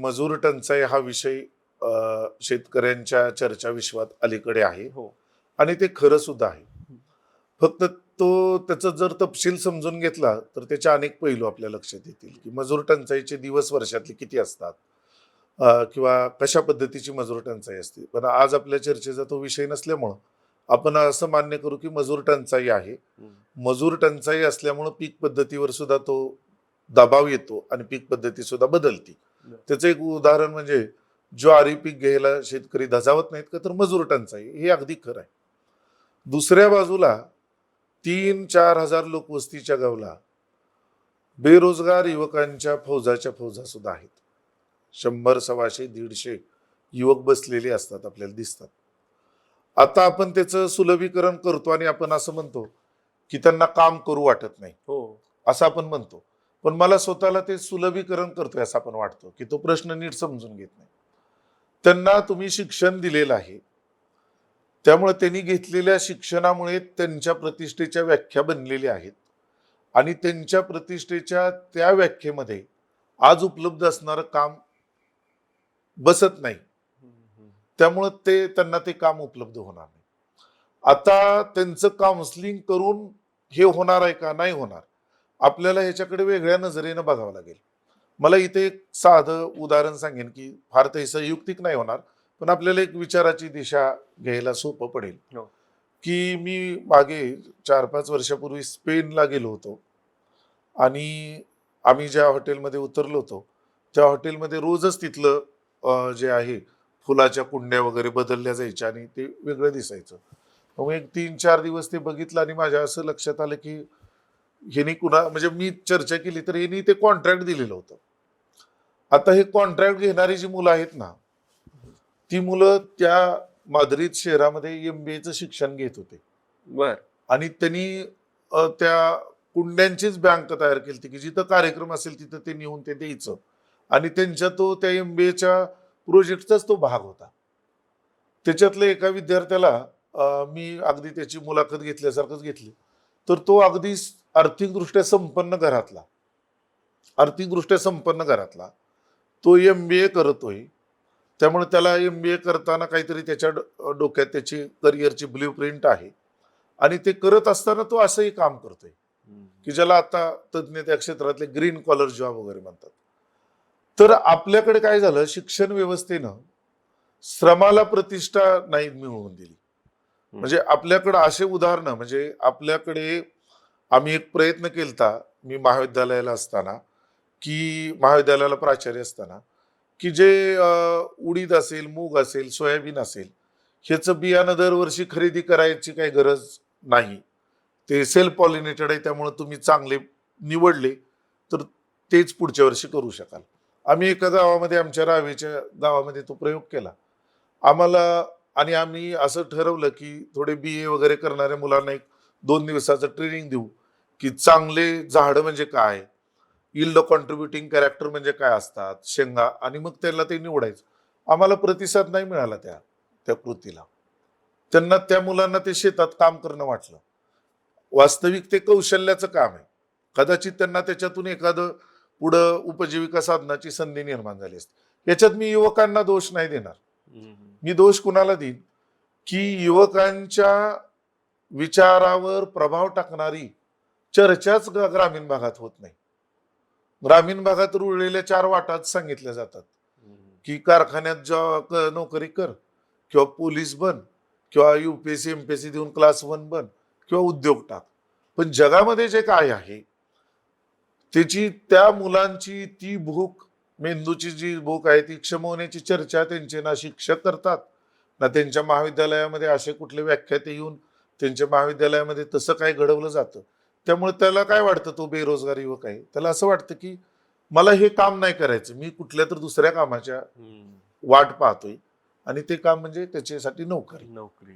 मजूर टंचाई हा विषय शेतकऱ्यांच्या चर्चा विश्वात अलीकडे आहे. हो. आणि ते खरं सुद्धा आहे. फक्त तो त्याचा जर तपशील समजून घेतला तर त्याचे अनेक पैलू आपल्या लक्षात येतील. की मजूर टंचाईचे दिवस वर्षातले किती असतात? किंवा कशा पद्धतीची मजूर टंचाई असते? पण आज आपल्या चर्चेचा तो विषय नसल्यामुळं आपण असं मान्य करू की मजूर टंचाई आहे. मजूर टंचाई असल्यामुळं पीक पद्धतीवर सुद्धा तो दबाव येतो आणि पीक पद्धती सुद्धा बदलती. त्याचं एक उदाहरण म्हणजे ज्वारी पीक घ्यायला शेतकरी धजावत नाहीत का तर मजूर टंचाई हे अगदी खरं आहे. दुसऱ्या बाजूला तीन चार हजार लोकवस्तीच्या गावला बेरोजगार युवकांच्या फौजाच्या फौजा सुद्धा आहेत. शंभर सव्वाशे दीडशे युवक बसलेले असतात आपल्याला दिसतात. आता आपण त्याचं सुलभीकरण करतो आणि आपण असं म्हणतो की त्यांना काम करू वाटत नाही. हो. असं आपण म्हणतो. पण मला स्वतःला ते सुलभीकरण करतोय असं आपण वाटतो की तो प्रश्न नीट समजून घेत नाही. त्यांना तुम्ही शिक्षण दिलेलं आहे. त्यामुळे त्यांनी घेतलेल्या शिक्षणामुळे त्यांच्या प्रतिष्ठेच्या व्याख्या बनलेल्या आहेत. आणि त्यांच्या प्रतिष्ठेच्या त्या व्याख्येमध्ये आज उपलब्ध असणारं काम बसत नाही. त्यामुळं ते त्यांना ते काम उपलब्ध होणार नाही. आता त्यांचं काउन्सिलिंग करून हे होणार आहे का? नाही होणार. आपल्याला ह्याच्याकडे वेगळ्या नजरेनं बघावं लागेल. मला इथे एक साधं उदाहरण सांगेन की फार ते संयुक्तिक नाही होणार पण आपल्याला एक विचाराची दिशा घ्यायला सोपं पडेल. हो. की मी मागे चार पाच वर्षापूर्वी स्पेनला गेलो होतो आणि आम्ही ज्या हॉटेलमध्ये उतरलो होतो त्या हॉटेलमध्ये रोजच तिथलं जे आहे फुलाच्या कुंड्या वगैरे बदलल्या जायच्या आणि ते वेगळं दिसायचं. मग एक तीन चार दिवस ते बघितलं आणि माझ्या असं लक्षात आलं की ह्यांनी कुणा म्हणजे मी चर्चा केली तर यांनी ते कॉन्ट्रॅक्ट दिलेलं होतं. आता हे कॉन्ट्रॅक्ट घेणारी जी मुलं आहेत ना ती मुलं त्या माद्रिद शहरामध्ये एम बी एचं शिक्षण घेत होते. बर. आणि त्यांनी त्या कुंड्यांचीच बँक तयार केली होती की जिथं कार्यक्रम असेल तिथं ते नेऊन ते द्यायचं. आणि त्यांच्या तो त्या एम बी एच्या प्रोजेक्टचाच तो भाग होता. त्याच्यातल्या एका विद्यार्थ्याला मी अगदी त्याची मुलाखत घेतल्यासारखंच घेतली. तर तो अगदी आर्थिकदृष्ट्या संपन्न घरातला. आर्थिकदृष्ट्या संपन्न घरातला. तो एम बी ए करतोय. त्यामुळे त्याला एम बी ए करताना काहीतरी त्याच्या डोक्यात त्याची करिअरची ब्ल्यू प्रिंट आहे. आणि ते करत असताना तो असंही काम करतोय. की ज्याला आता तज्ज्ञ त्या क्षेत्रातले ग्रीन कॉलर जॉब वगैरे म्हणतात. तर आपल्याकडे काय झालं? शिक्षण व्यवस्थेनं श्रमाला प्रतिष्ठा नाही मिळवून दिली. म्हणजे आपल्याकडं असे उदाहरणं म्हणजे आपल्याकडे आम्ही एक प्रयत्न केलता मी महाविद्यालयाला असताना की महाविद्यालयाला प्राचार्य असताना की जे उडीद असेल मूग असेल सोयाबीन असेल ह्याचं बियाणं दरवर्षी खरेदी करायची काही गरज नाही. ते सेल्फ पॉलिनेटेड आहे त्यामुळे तुम्ही चांगले निवडले तर तेच पुढच्या वर्षी करू शकाल. आम्ही एका गावामध्ये आमच्या रावेच्या गावामध्ये तो प्रयोग केला. आम्हाला आणि आम्ही असं ठरवलं की थोडे बी ए वगैरे करणाऱ्या मुलांना एक दोन दिवसाचं ट्रेनिंग देऊ. की चांगले झाडं म्हणजे काय? इल्ड कॉन्ट्रीब्युटिंग कॅरेक्टर म्हणजे काय असतात? शेंगा. आणि मग त्याला ते निवडायचं. आम्हाला प्रतिसाद नाही मिळाला त्या त्या कृतीला. त्यांना त्या मुलांना ते शेतात काम करणं वाटलं. वास्तविक ते कौशल्याचं काम आहे. कदाचित त्यांना त्याच्यातून एखादं पुढं उपजीविका साधनाची संधी निर्माण झाली असते. याच्यात मी युवकांना दोष नाही देणार. मी दोष कुणाला देईन? की युवकांच्या विचारावर प्रभाव टाकणारी चर्चाच ग्रामीण भागात होत नाही. ग्रामीण भागात रुळलेल्या चार वाटात सांगितल्या जातात. की कारखान्यात जॉ नोकरी कर किंवा पोलीस बन किंवा युपीएससी एमपीएससी देऊन क्लास वन बन किंवा उद्योग टाक. पण जगामध्ये जे काय आहे त्याची त्या मुलांची ती भूक मेंदूची जी भूक आहे ती क्षमवण्याची चर्चा त्यांचे ना शिक्षक करतात ना त्यांच्या महाविद्यालयामध्ये असे कुठले व्याख्याते येऊन त्यांच्या महाविद्यालयामध्ये तसं काय घडवलं जातं. त्यामुळे त्याला काय वाटतं तो बेरोजगार युवक आहे त्याला असं वाटतं की मला हे काम नाही करायचं मी कुठल्या तर दुसऱ्या कामाच्या वाट पाहतोय आणि ते काम म्हणजे त्याच्यासाठी नोकरी. नोकरी